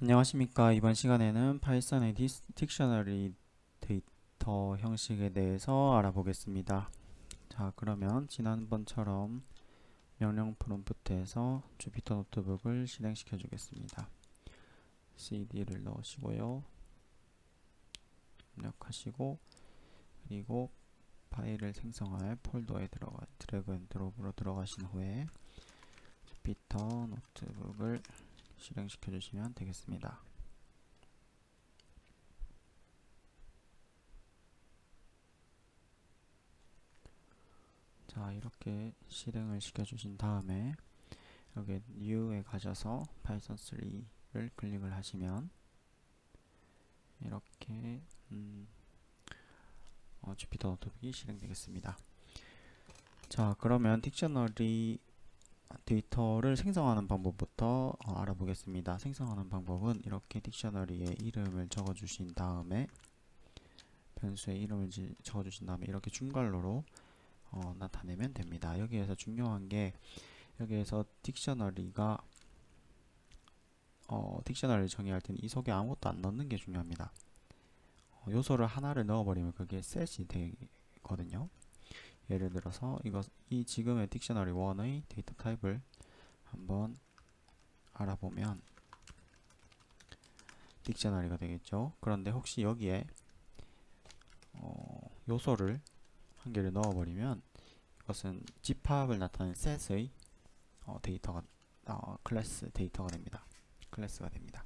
안녕하십니까. 이번 시간에는 파이썬의 딕셔너리 데이터 형식에 대해서 알아보겠습니다. 자, 그러면 지난번처럼 명령 프롬프트에서 주피터 노트북을 실행시켜 주겠습니다. cd를 넣으시고요. 입력하시고 그리고 파일을 생성할 폴더에 들어가 드래그 앤 드롭으로 들어가신 후에 주피터 노트북을 실행시켜 주시면 되겠습니다. 자, 이렇게 실행을 시켜 주신 다음에 여기 new에 가셔서 파이썬 3를 클릭을 하시면 이렇게 음, 어, 주피터 노트북이 실행되겠습니다. 자, 그러면 딕셔너리 데이터를 생성하는 방법부터 어, 알아보겠습니다. 생성하는 방법은 이렇게 딕셔너리에 이름을 적어 주신 다음에 변수에 이름을 지- 적어 주신 다음에 이렇게 중괄호로 어, 나타내면 됩니다. 여기에서 중요한 게 여기에서 딕셔너리가 어, 딕셔너리를 정의할 때는 이 속에 아무것도 안 넣는 게 중요합니다. 어, 요소를 하나를 넣어버리면 그게 셋이 되거든요. 예를 들어서 이거 이 지금의 딕셔너리 1의 데이터 타입을 한번 알아보면 딕셔너리가 되겠죠. 그런데 혹시 여기에 어, 요소를 한 개를 넣어버리면 이것은 집합을 나타내는 셋의 어, 데이터가 어, 클래스 데이터가 됩니다. 클래스가 됩니다.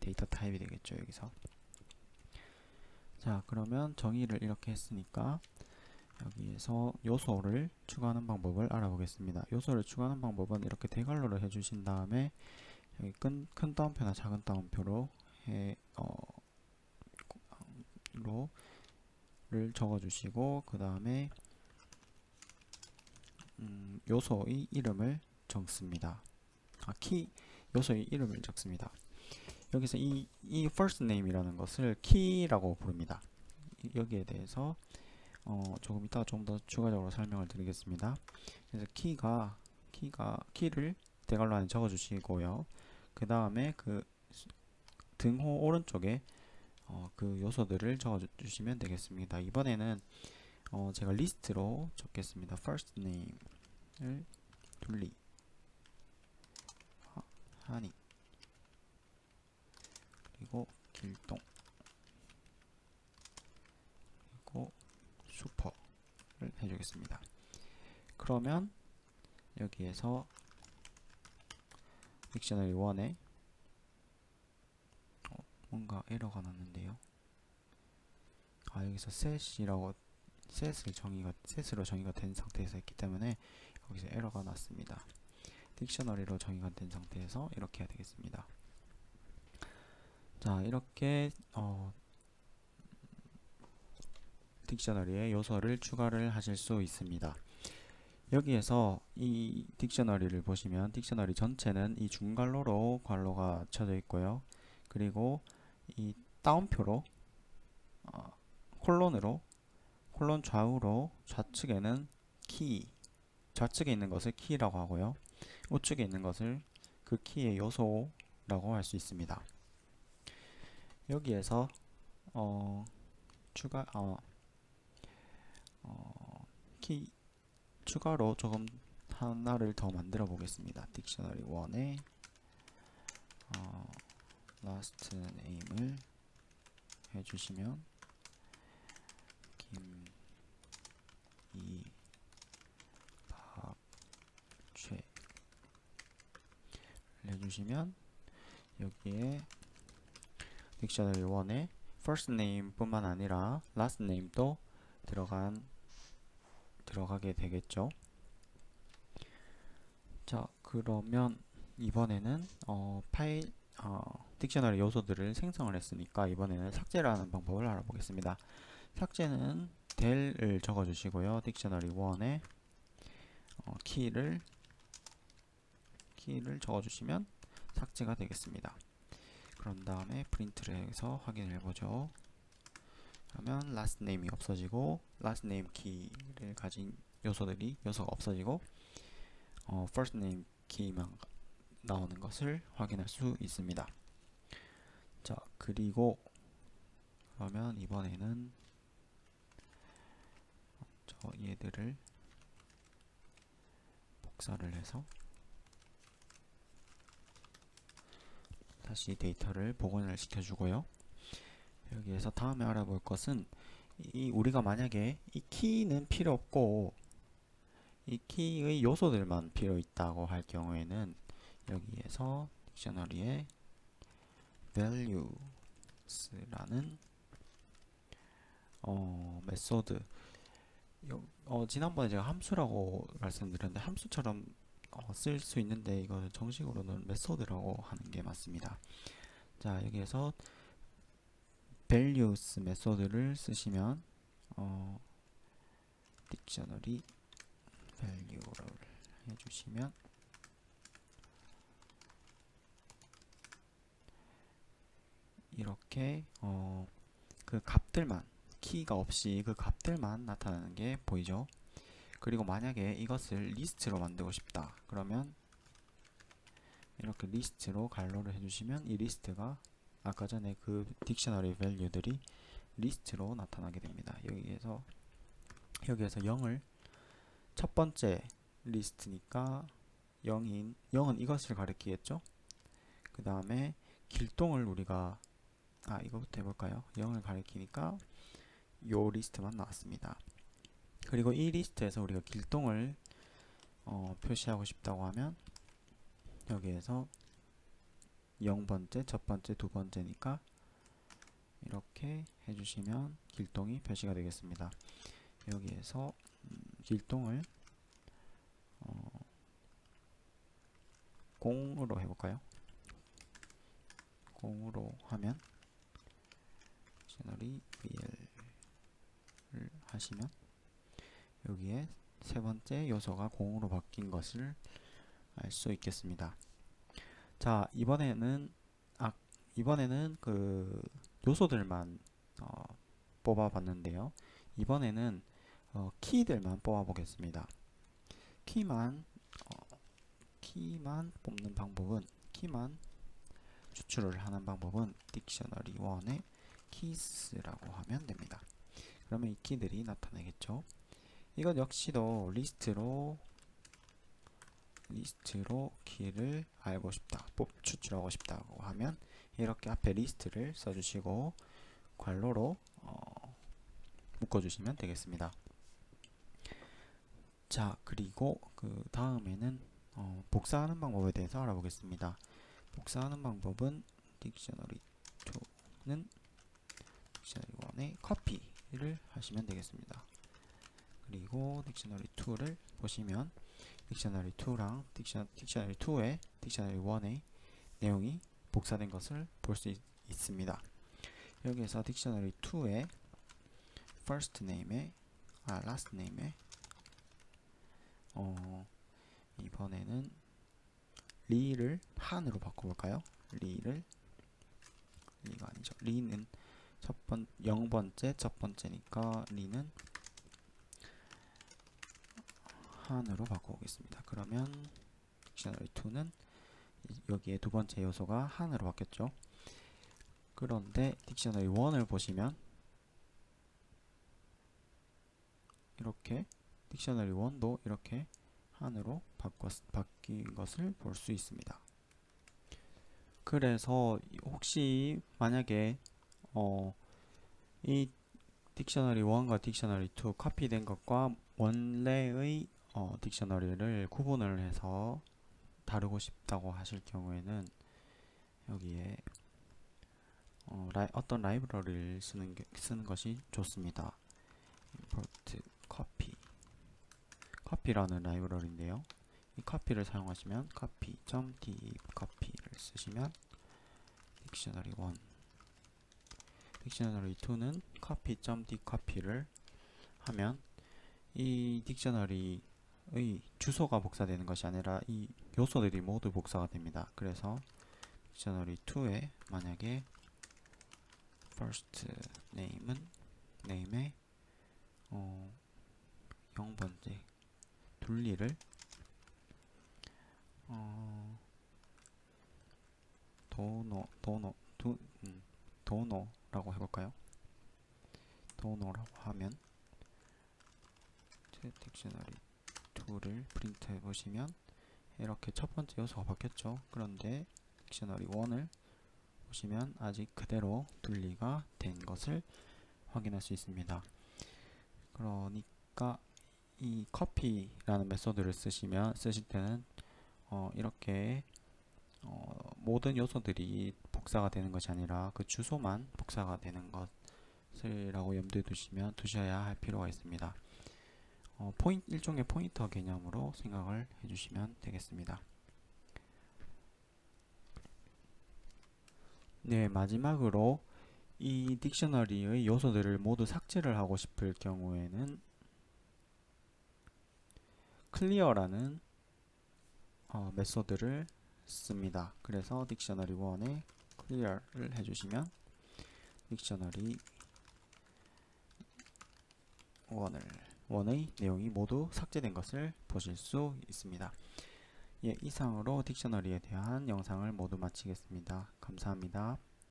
데이터 타입이 되겠죠 여기서. 자 그러면 정의를 이렇게 했으니까 여기에서 요소를 추가하는 방법을 알아보겠습니다. 요소를 추가하는 방법은 이렇게 대괄호를 해주신 다음에 여기 큰, 큰 따옴표나 작은 따옴표로 해, 어, 로를 적어주시고 그 다음에 음, 요소의 이름을 적습니다. 아, 키 요소의 이름을 적습니다. 여기서 이, 이 first name이라는 것을 key라고 부릅니다. 이- 여기에 대해서 어, 조금 이따가 좀더 추가적으로 설명을 드리겠습니다. 그래서 키가 키가 키를 대괄호 안에 적어 주시고요. 그 다음에 그 수- 등호 오른쪽에 어, 그 요소들을 적어 주- 주시면 되겠습니다. 이번에는 어, 제가 리스트로 적겠습니다. first name을 둘리 하- 하니 그리고 길동 그리고 슈퍼를 해주겠습니다. 그러면 여기에서 딕셔너리 1에 어, 뭔가 에러가 났는데요. 아 여기서 set이라고 set을 정의가 set으로 정의가 된 상태에서 했기 때문에 여기서 에러가 났습니다. 딕셔너리로 정의가 된 상태에서 이렇게 해야 되겠습니다. 자 이렇게 어, 딕셔너리에 요소를 추가를 하실 수 있습니다. 여기에서 이 딕셔너리를 보시면 딕셔너리 전체는 이 중괄호로 괄호가 쳐져 있고요. 그리고 이 따옴표로 어, 콜론으로 콜론 좌우로 좌측에는 키 좌측에 있는 것을 키라고 하고요. 우측에 있는 것을 그 키의 요소라고 할 수 있습니다. 여기에서 어, 추가 어, 어, 키 추가로 조금 하나를 더 만들어 보겠습니다. 딕셔너리 1에 어, last name을 해주시면 김, 이, 박, 최 해주시면 여기에 딕셔너리 1에 first name 뿐만 아니라 last name도 들어간 들어가게 되겠죠. 자, 그러면 이번에는 어, 파일 어, 딕셔너리 요소들을 생성을 했으니까 이번에는 삭제를 하는 방법을 알아보겠습니다. 삭제는 del을 적어 주시고요. 딕셔너리 1에 어, 키를 키를 적어 주시면 삭제가 되겠습니다. 그런 다음에 프린트를 해서 확인을 해보죠. 그러면 last name이 없어지고 last name 키를 가진 요소들이 요소가 없어지고 어, first name 키만 나오는 것을 확인할 수 있습니다. 자, 그리고 그러면 이번에는 저 얘들을 복사를 해서 다시 데이터를 복원을 시켜주고요. 여기에서 다음에 알아볼 것은 이 우리가 만약에 이 키는 필요 없고 이 키의 요소들만 필요 있다고 할 경우에는 여기에서 딕셔너리에 values라는 어, 메소드 요- 어, 지난번에 제가 함수라고 말씀드렸는데 함수처럼 어, 쓸 수 있는데 이거는 정식으로는 메소드라고 하는 게 맞습니다. 자 여기에서 values 메소드를 쓰시면 어, 딕셔너리 value를 해주시면 이렇게 어, 그 값들만 키가 없이 그 값들만 나타나는 게 보이죠? 그리고 만약에 이것을 리스트로 만들고 싶다 그러면 이렇게 리스트로 갈로를 해주시면 이 리스트가 아까 전에 그 딕셔너리 밸류들이 리스트로 나타나게 됩니다. 여기에서 여기에서 0을 첫 번째 리스트니까 0인 0은 이것을 가리키겠죠? 그 다음에 길동을 우리가 아 이거부터 해볼까요? 0을 가리키니까 요 리스트만 나왔습니다. 그리고 이 리스트에서 우리가 길동을 어, 표시하고 싶다고 하면 여기에서 0번째, 첫 번째, 두 번째니까 이렇게 해주시면 길동이 표시가 되겠습니다. 여기에서 음, 길동을 어, 공으로 해볼까요? 공으로 하면 채널이 VL을 하시면 여기에 세 번째 요소가 공으로 바뀐 것을 알 수 있겠습니다. 자 이번에는 아 이번에는 그 요소들만 어, 뽑아봤는데요. 이번에는 어, 키들만 뽑아보겠습니다. 키만 어, 키만 뽑는 방법은 키만 추출을 하는 방법은 딕셔너리 1의 키스라고 하면 됩니다. 그러면 이 키들이 나타나겠죠. 이것 역시도 리스트로 리스트로 키를 알고 싶다, 뽑 추출하고 싶다고 하면 이렇게 앞에 리스트를 써주시고 괄호로 어, 묶어주시면 되겠습니다. 자 그리고 그 다음에는 어, 복사하는 방법에 대해서 알아보겠습니다. 복사하는 방법은 딕셔너리 2는 딕셔너리 1의 커피를 하시면 되겠습니다. 그리고 딕셔너리 2를 보시면 딕셔너리 2랑 딕셔, 딕셔너리 2의 딕셔너리 1의 내용이 복사된 것을 볼 수 있습니다. 여기에서 딕셔너리 2의 first name에 아 last name에 어 이번에는 리를 한으로 바꿔볼까요? 리를 리가 아니죠. 리는 첫번 0번째 첫 번째니까 리는 한으로 바꿔보겠습니다. 그러면 딕셔너리 2는 여기에 두 번째 요소가 한으로 바뀌었죠. 그런데 딕셔너리 1을 보시면 이렇게 딕셔너리 1도 이렇게 한으로 바꿨, 바뀐 것을 볼 수 있습니다. 그래서 혹시 만약에 어, 이 딕셔너리 1과 딕셔너리 2 카피된 것과 원래의 어, 딕셔너리를 구분을 해서 다루고 싶다고 하실 경우에는 여기에 어, 라이, 어떤 라이브러리를 쓰는, 게, 쓰는 것이 좋습니다. import copy copy라는 라이브러리인데요. 이 copy를 사용하시면 copy.d copy를 쓰시면 딕셔너리 1 딕셔너리 2는 copy.d copy를 하면 이 딕셔너리 의 주소가 복사되는 것이 아니라 이 요소들이 모두 복사가 됩니다. 그래서 딕셔너리 2에 만약에 first name은 name에 어, 0번째 둘리를 어, 도노 도노 도, 음, 도노라고 해볼까요? 도노라고 하면 제 딕셔너리 2를 프린트 해 보시면 이렇게 첫 번째 요소가 바뀌었죠. 그런데 딕셔너리 1을 보시면 아직 그대로 분리가 된 것을 확인할 수 있습니다. 그러니까 이 커피라는 메소드를 쓰시면 쓰실 때는 어, 이렇게 어, 모든 요소들이 복사가 되는 것이 아니라 그 주소만 복사가 되는 것을 라고 염두에 두시면 두셔야 할 필요가 있습니다. 어, 포인 일종의 포인터 개념으로 생각을 해주시면 되겠습니다. 네, 마지막으로 이 딕셔너리의 요소들을 모두 삭제를 하고 싶을 경우에는 클리어라는 어, 메소드를 씁니다. 그래서 딕셔너리 1에 클리어를 해주시면 딕셔너리 1을 원의 내용이 모두 삭제된 것을 보실 수 있습니다. 예, 이상으로 딕셔너리에 대한 영상을 모두 마치겠습니다. 감사합니다.